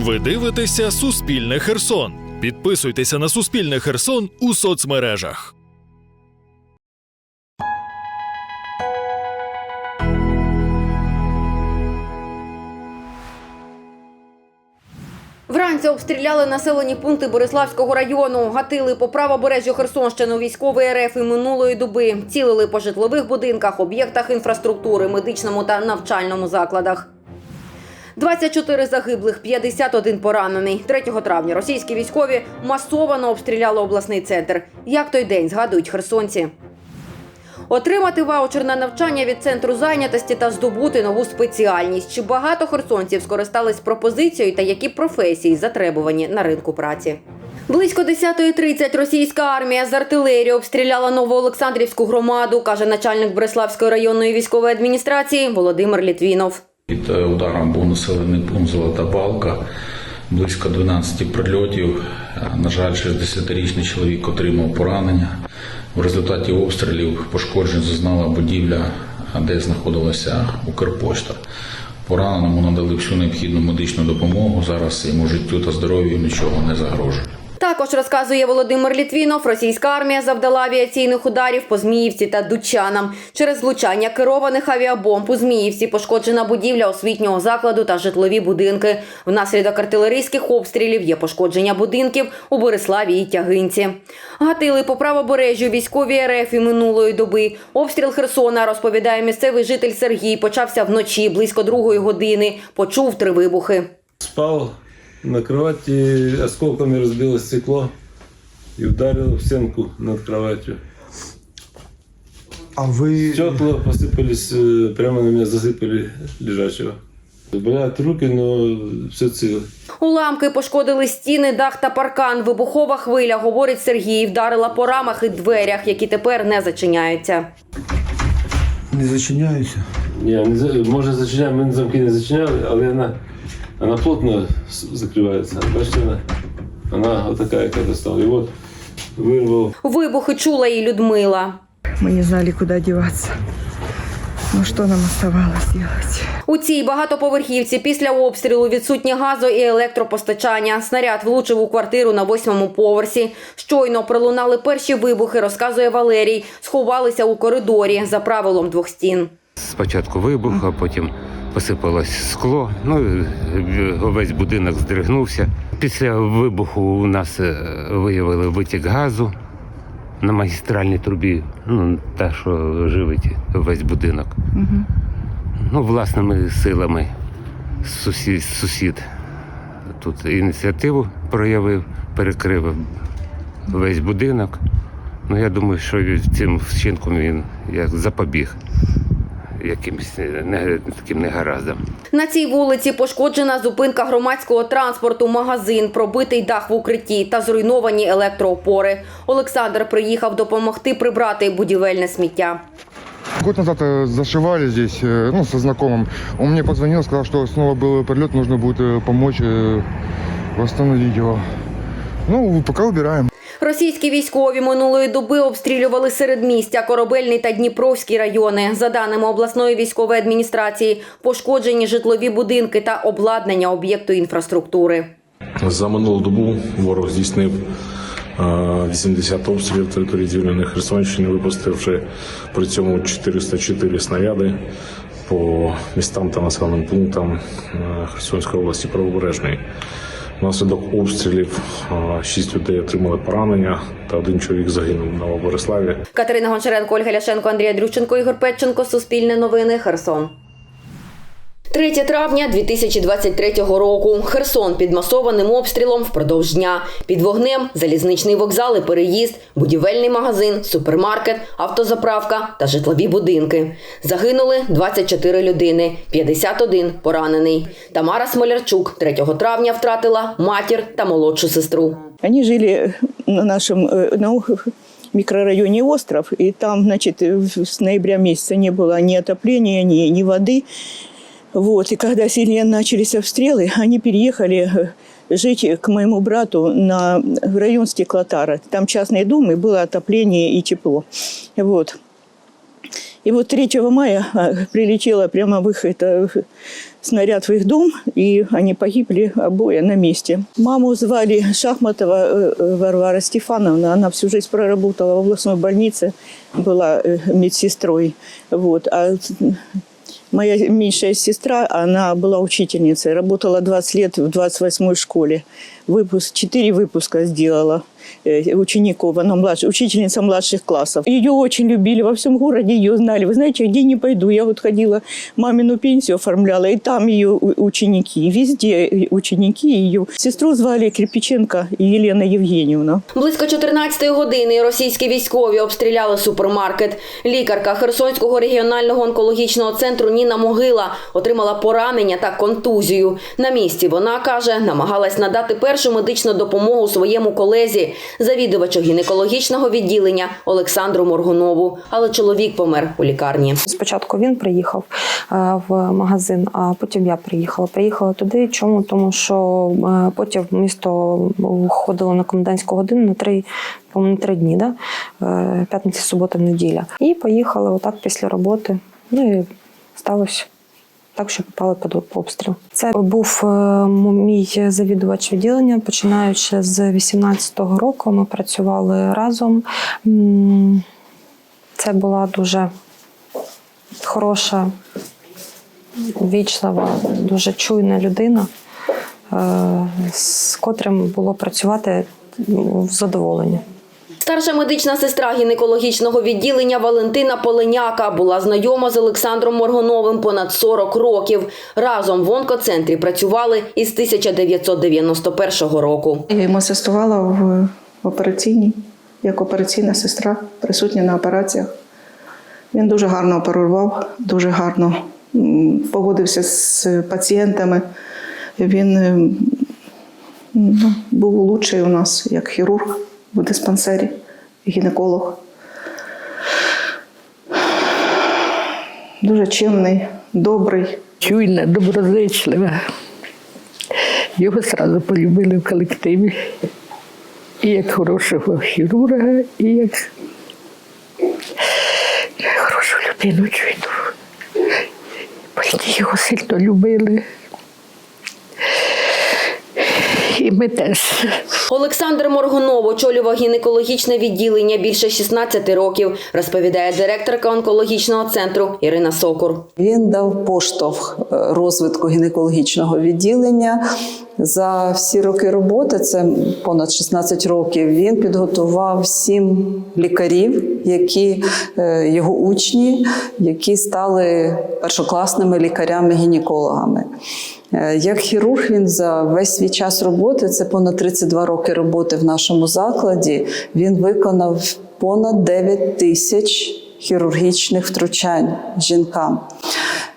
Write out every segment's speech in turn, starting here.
Ви дивитеся Суспільне Херсон. Підписуйтеся на Суспільне Херсон у соцмережах. Вранці обстріляли населені пункти Бориславського району, гатили по правобережжю Херсонщину військової РФ і минулої доби, цілили по житлових будинках, об'єктах інфраструктури, медичному та навчальному закладах. 24 загиблих, 51 поранений. 3 травня російські військові масово обстріляли обласний центр. Як той день згадують херсонці. Отримати ваучер на навчання від центру зайнятості та здобути нову спеціальність. Чи багато херсонців скористались пропозицією та які професії затребувані на ринку праці? Близько 10.30 російська армія з артилерії обстріляла Новоолександрівську громаду, каже начальник Бреславської районної військової адміністрації Володимир Літвінов. Під е, ударом був населений пункт Золота Балка. Близько 12 прильотів. Е, На жаль, 60-річний чоловік отримав поранення. В результаті обстрілів пошкоджень зазнала будівля, е, де знаходилася Укрпошта. Пораненому надали всю необхідну медичну допомогу. Зараз йому життю та здоров'ю нічого не загрожує. Також розказує Володимир Літвінов, російська армія завдала авіаційних ударів по Зміївці та Дучанам. Через влучання керованих авіабомб у Зміївці пошкоджена будівля освітнього закладу та житлові будинки. Внаслідок артилерійських обстрілів є пошкодження будинків у Бориславі і Тягинці. Гатили по правобережжю військові РФ і минулої доби. Обстріл Херсона, розповідає місцевий житель Сергій, почався вночі близько другої години. Почув три вибухи. Спал на кровати, осколками разбилось стекло и ударило в стенку над кроватью. А вы... Стекла посыпались, э, прямо на меня засыпали лежачего. Болят руки, но все цело. Уламки пошкодили стіни, дах та паркан. Вибухова хвиля, говорить Сергій, вдарила по рамах і дверях, які тепер не зачиняються. Не зачиняюся. Не, не за- може зачиняємо, ми замки не зачиняли, але вона, вона плотно закривається. Бачите, вона, вона отака, яка достала. І от вирвав Вибухи чула і Людмила. Мы не знали, куда деваться. Ну что нам оставалось делать? У цій багатоповерхівці після обстрілу відсутнє газу і електропостачання. Снаряд влучив у квартиру на восьмому поверсі. Щойно пролунали перші вибухи, розказує Валерій. Сховалися у коридорі за правилом двох стін. Спочатку вибух, а потім посипалось скло. Ну, е, весь будинок здригнувся. Після вибуху у нас е, виявили витік газу на магістральній трубі, ну, та, що живить весь будинок. Ну, власними силами сусід, сусід тут ініціативу проявив, перекрив весь будинок. Ну, я думаю, що цим вчинком він як запобіг якимось не, таким негараздам. На цій вулиці пошкоджена зупинка громадського транспорту, магазин, пробитий дах в укритті та зруйновані електроопори. Олександр приїхав допомогти прибрати будівельне сміття. Год назад э, зашивали здесь, э, ну, со знакомым. Он мне позвонил, сказал, что снова был прилет, нужно будет э, помочь э, восстановить его. Ну, пока убираем. Російські військові минулої доби обстрілювали середмістя, Корабельний та Дніпровський райони. За даними обласної військової адміністрації, пошкоджені житлові будинки та обладнання об'єкту інфраструктури. За минулу добу ворог здійснив е, 80 обстрілів території звільненої Херсонщини, випустивши при цьому 404 снаряди по містам та населеним пунктам е, Херсонської області правобережної. Внаслідок обстрілів шість людей отримали поранення та один чоловік загинув на Новобориславі. Катерина Гончаренко, Ольга Ляшенко, Андрій Дрюченко, Ігор Петченко. Суспільне новини. Херсон. 3 травня 2023 року. Херсон під масованим обстрілом впродовж дня. Під вогнем залізничний вокзал і переїзд, будівельний магазин, супермаркет, автозаправка та житлові будинки. Загинули 24 людини, 51 поранений. Тамара Смолярчук 3 травня втратила матір та молодшу сестру. Они жили на нашем э, на микрорайоне Остров, и там, значит, в- с ноября месяца не было ни отопления, ни, ни воды. Вот, и когда сильнее начались обстрелы, они переехали э, жить к моему брату на, в район Стеклотара. Там частный дом, и было отопление и тепло. Вот. И вот 3 мая а, прилетела прямо в их это, снаряд в их дом, и они погибли обои на месте. Маму звали Шахматова э, э, Варвара Стефановна. Она всю жизнь проработала в областной больнице, была э, медсестрой. Вот. А Моя меньшая сестра, она была учительницей, работала 20 лет в 28-й школе. Выпуск, 4 выпуска сделала э, учеников, она младше, учительница младших классов. Ее очень любили, во всем городе ее знали. Вы знаете, где не пойду, я вот ходила, мамину пенсию оформляла, и там ее ученики, везде ученики ее. Сестру звали Кирпиченко Елена Евгеньевна. Близько 14 години російські військові обстріляли супермаркет. Лікарка Херсонського регіонального онкологічного центру Ніна Могила отримала поранення та контузію. На місці вона каже, намагалась надати першу медичну допомогу своєму колезі, завідувачу гінекологічного відділення Олександру Моргунову. Але чоловік помер у лікарні. Спочатку він приїхав е, в магазин, а потім я приїхала. Приїхала туди. Чому? Тому що е, потім місто ходило на комендантську годину на три, по-моєму, три дні, да? Е, п'ятниця, субота, неділя. І поїхали отак після роботи. Ну і сталося. Так, що попали під обстріл. Це був е, мій завідувач відділення. Починаючи з 18-го року, ми працювали разом. Це була дуже хороша, вічлива, дуже чуйна людина, е, з котрим було працювати в задоволення. Старша медична сестра гінекологічного відділення Валентина Поленяка була знайома з Олександром Моргуновим понад 40 років. Разом в онкоцентрі працювали із 1991 року. Йому асистувала в операційній, як операційна сестра, присутня на операціях. Він дуже гарно оперував, дуже гарно м, поводився з пацієнтами. Він ем, ну, був лучший у нас як хірург в диспансері, гінеколог. Дуже чимний, добрий. чуйна, доброзичлива. Його одразу полюбили в колективі. І як хорошого хірурга, і як хорошу людину чуйну. Батьки його сильно любили. І ми теж. Олександр Моргунов очолював гінекологічне відділення більше 16 років, розповідає директорка онкологічного центру Ірина Сокур. Він дав поштовх е, розвитку гінекологічного відділення. За всі роки роботи, це понад 16 років, він підготував сім лікарів, які е, його учні, які стали першокласними лікарями-гінекологами. Е, Як хірург він за весь свій час роботи, це понад 32 роки роботи в нашому закладі. Він виконав понад 9 тисяч хірургічних втручань жінкам.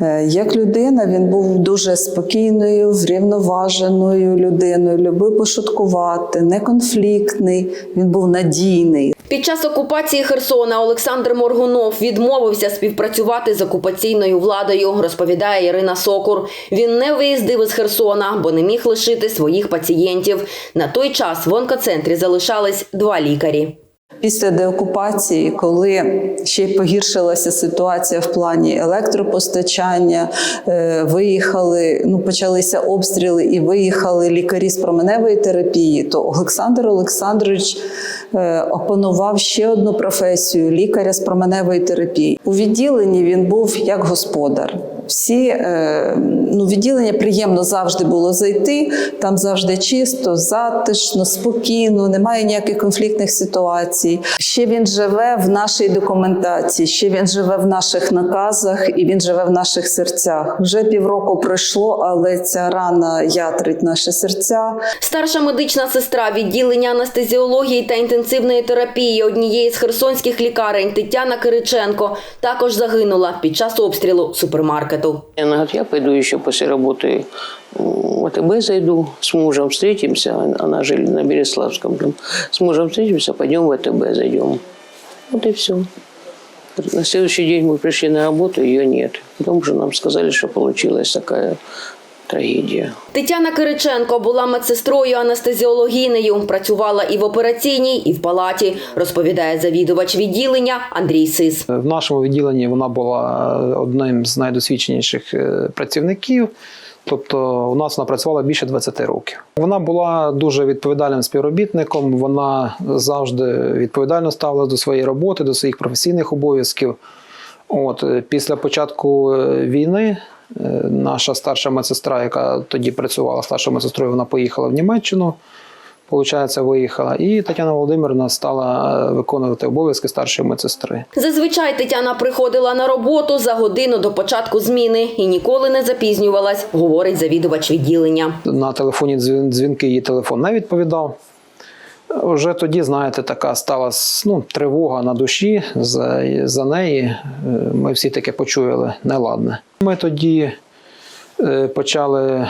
Е, Як людина він був дуже спокійною, врівноваженою людиною, любив пошуткувати, неконфліктний, він був надійний. Під час окупації Херсона Олександр Моргунов відмовився співпрацювати з окупаційною владою, розповідає Ірина Сокур. Він не виїздив із Херсона, бо не міг лишити своїх пацієнтів. На той час в онкоцентрі залишались два лікарі. Після деокупації, коли ще погіршилася ситуація в плані електропостачання, е, виїхали, ну почалися обстріли і виїхали лікарі з променевої терапії, то Олександр Олександрович е, опанував ще одну професію лікаря з променевої терапії. У відділенні він був як господар. Всі е, ну, відділення приємно завжди було зайти. Там завжди чисто, затишно, спокійно, немає ніяких конфліктних ситуацій. Ще він живе в нашій документації, ще він живе в наших наказах і він живе в наших серцях. Вже півроку пройшло, але ця рана ятрить наші серця. Старша медична сестра відділення анестезіології та інтенсивної терапії однієї з херсонських лікарень Тетяна Кириченко також загинула під час обстрілу супермаркету. Говорит, я пойду еще после работы в АТБ зайду, с мужем встретимся. Она жили на Береславском. Там. С мужем встретимся, пойдем в АТБ зайдем. Вот и все. На следующий день мы пришли на работу, ее нет. Потом уже нам сказали, что получилась такая трагедия. Тетяна Кириченко була медсестрою анестезіологінею, працювала і в операційній, і в палаті, розповідає завідувач відділення Андрій Сис. В нашому відділенні вона була одним з найдосвідченіших е, працівників. Тобто у нас вона працювала більше 20 років. Вона була дуже відповідальним співробітником. Вона завжди відповідально ставилася до своєї роботи, до своїх професійних обов'язків. От після початку е, війни е, наша старша медсестра, яка тоді працювала старшою медсестрою, вона поїхала в Німеччину. Получається, виїхала, і Тетяна Володимирівна стала е, виконувати обов'язки старшої медсестри. Зазвичай Тетяна приходила на роботу за годину до початку зміни і ніколи не запізнювалась, говорить завідувач відділення. на телефоні дзвін- дзвінки її телефон не відповідав. Вже тоді, знаєте, така стала ну, тривога на душі за, за неї. Е, Ми всі таке почули неладне. Ми тоді почали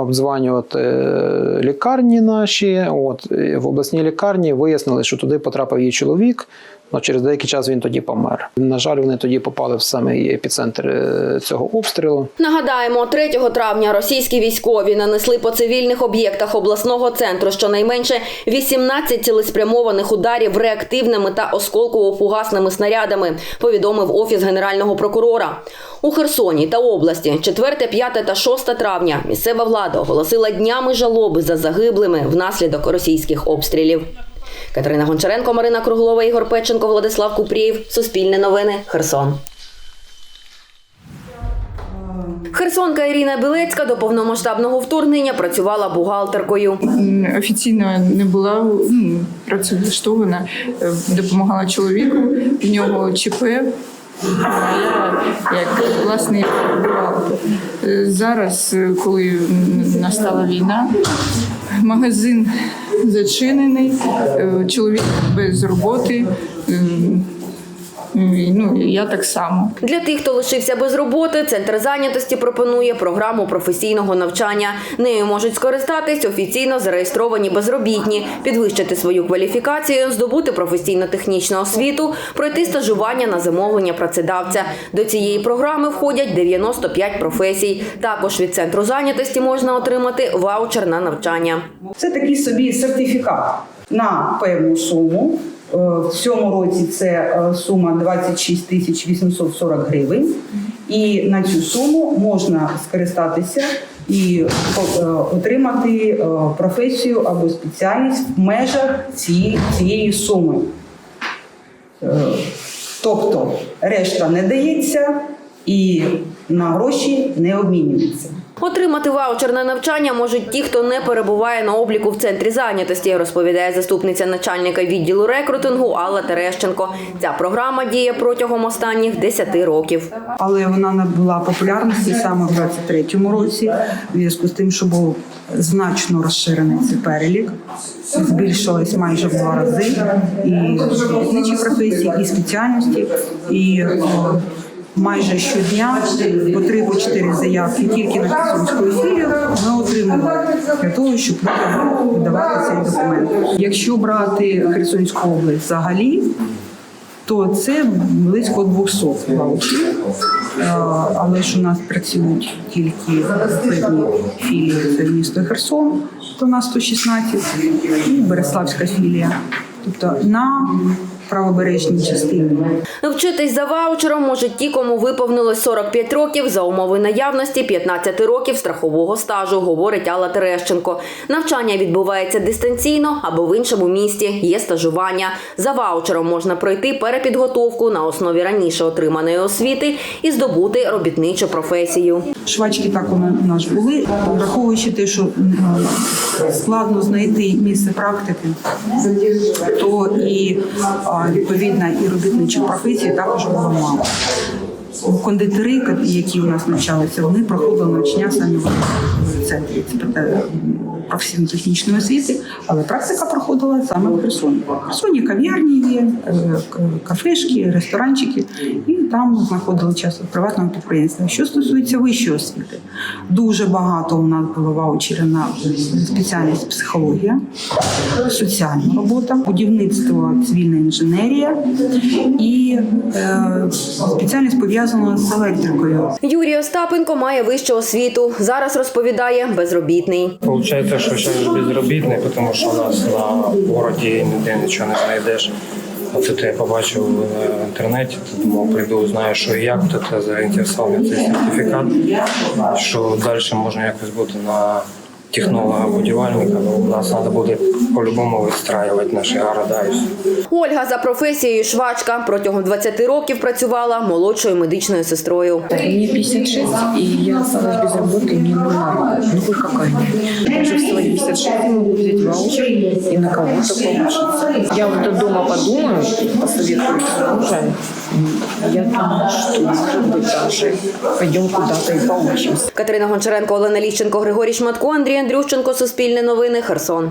обзванювати обдзванювати е, лікарні наші. От, в обласній лікарні вияснили, що туди потрапив її чоловік. Але через деякий час він тоді помер. На жаль, вони тоді попали в самий епіцентр е, цього обстрілу. Нагадаємо, 3 травня російські військові нанесли по цивільних об'єктах обласного центру щонайменше 18 цілеспрямованих ударів реактивними та осколково-фугасними снарядами, повідомив офіс генерального прокурора. У Херсоні та області 4, 5 та 6 травня місцева влада оголосила днями жалоби за загиблими внаслідок російських обстрілів. Катерина Гончаренко, Марина Круглова, Ігор Печенко, Владислав Купрієв. Суспільне новини. Херсон. Херсонка Ірина Білецька до повномасштабного вторгнення працювала бухгалтеркою. Офіційно не була працевлаштована, е, допомагала чоловіку, в нього ЧП. Я як бухгалтер. Е, Зараз, е, коли настала війна, магазин зачинений, е, чоловік без роботи. Ну, і я так само. Для тих, хто лишився без роботи, центр зайнятості пропонує програму професійного навчання. Нею можуть скористатись офіційно зареєстровані безробітні, підвищити свою кваліфікацію, здобути професійно-технічну освіту, пройти стажування на замовлення працедавця. До цієї програми входять 95 професій. Також від центру зайнятості можна отримати ваучер на навчання. Це такий собі сертифікат на певну суму. Е, В цьому році це е, сума 26 тисяч 840 гривень. І на цю суму можна скористатися і е, отримати професію або спеціальність в межах цієї, суми. Тобто решта не дається і на гроші не обмінюється. Отримати ваучер на навчання можуть ті, хто не перебуває на обліку в центрі зайнятості, розповідає заступниця начальника відділу рекрутингу Алла Терещенко. Ця програма діє протягом останніх 10 років. але вона набула популярності саме в 23-му році, в зв'язку з тим, що був значно розширений цей перелік, збільшилось майже в два рази і професії, і спеціальності, і майже щодня по три по чотири заявки тільки на Херсонську філію ми отримували для того, щоб видавати цей документ. Якщо брати Херсонську область взагалі, то це близько 200 ваучерів. Е, Але ж у нас працюють тільки певні філії, це місто Херсон, то у нас 116, і Береславська філія. Тобто на правобережній частині. Вчитись за ваучером можуть ті, кому виповнилось 45 років за умови наявності 15 років страхового стажу, говорить Алла Терещенко. Навчання відбувається дистанційно або в іншому місті. Є стажування. За ваучером можна пройти перепідготовку на основі раніше отриманої освіти і здобути робітничу професію. Швачки так у нас були, враховуючи те, що е, складно знайти місце практики, то і а, відповідно і робітнича професія також було мало. Кондитери, які у нас навчалися, вони проходили навчання самі центрі е, професійно-технічної освіти, але практика проходила саме в Херсоні. В Херсоні кав'ярні є, е, кафешки, ресторанчики, і там знаходили часто приватного підприємства. Що стосується вищої освіти, дуже багато у нас було ваучерів на спеціальність психологія, соціальна робота, будівництво, цивільна інженерія і е, спеціальність пов'язана з електрикою. Юрій Остапенко має вищу освіту. Зараз розповідає безробітний. Получається, що зараз безробітний, тому що у нас на городі ніде нічого не знайдеш. Оце то я побачив в інтернеті, то думав, прийду, знаю, що і як, то це заінтересував цей сертифікат, що далі можна якось бути на технолога будівельника. Ну, нас треба буде по-любому вистраювати наші города. Ольга за професією швачка протягом 20 років працювала молодшою медичною сестрою. Мне 56, и я осталась без работы, и мне нужна. Ну, хоть какая-нибудь. Уже в свои 56 я могу взять ваучер и на кого-то. Я вот дома подумаю, посоветую мужа. Я думаю, что, даже пойдем куда-то и поучимся. Катерина Гончаренко, Олена Ліщенко, Григорій Шматко, Андрій Андрющенко, Суспільне новини, Херсон.